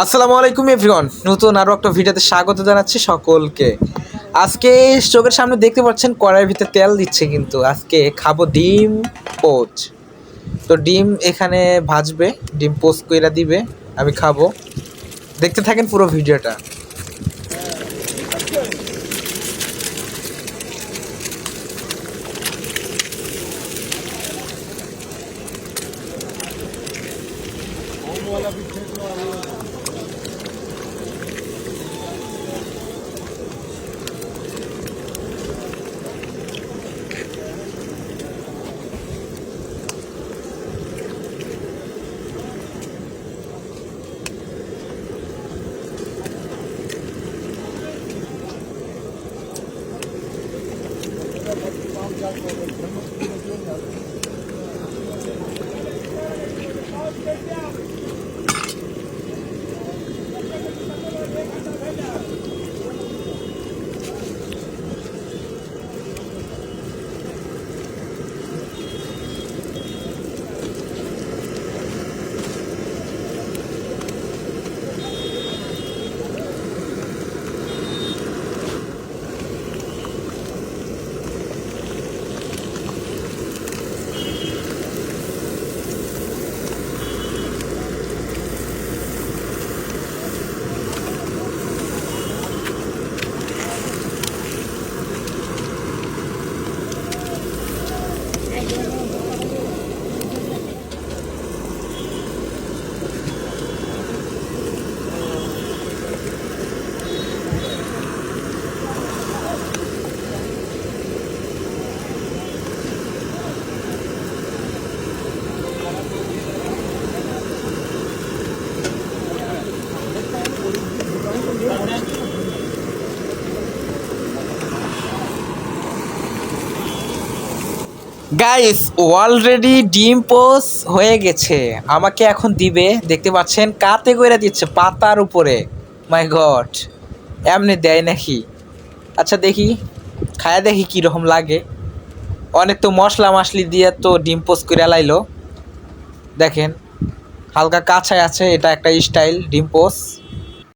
আসসালামু আলাইকুম এভরিওয়ান নতুন আরও একটা ভিডিওতে স্বাগত জানাচ্ছি সকলকে। আজকে চোখের সামনে দেখতে পাচ্ছেন কড়াইয়ের ভিতরে তেল দিচ্ছে কিন্তু। আজকে খাব ডিম পোচ। তো ডিম এখানে ভাজবে, ডিম পোচ কইরা দিবে, আমি খাব। দেখতে থাকেন পুরো ভিডিওটা। Thank you. গাইস অলরেডি ডিম পোস হয়ে গেছে। আমাকে এখন দিবে, দেখতে পাচ্ছেন, কাতে কইরা দিচ্ছে, পাতার উপরে। মাই গড এমনি দেয় নাকি? আচ্ছা দেখি, খায়া দেখি কীরকম লাগে। অনেক তো মশলা মশলি দিয়ে তো ডিম পোস করে লাইলো। দেখেন, হালকা কাছায় আছে, এটা একটা স্টাইল, ডিম পোস।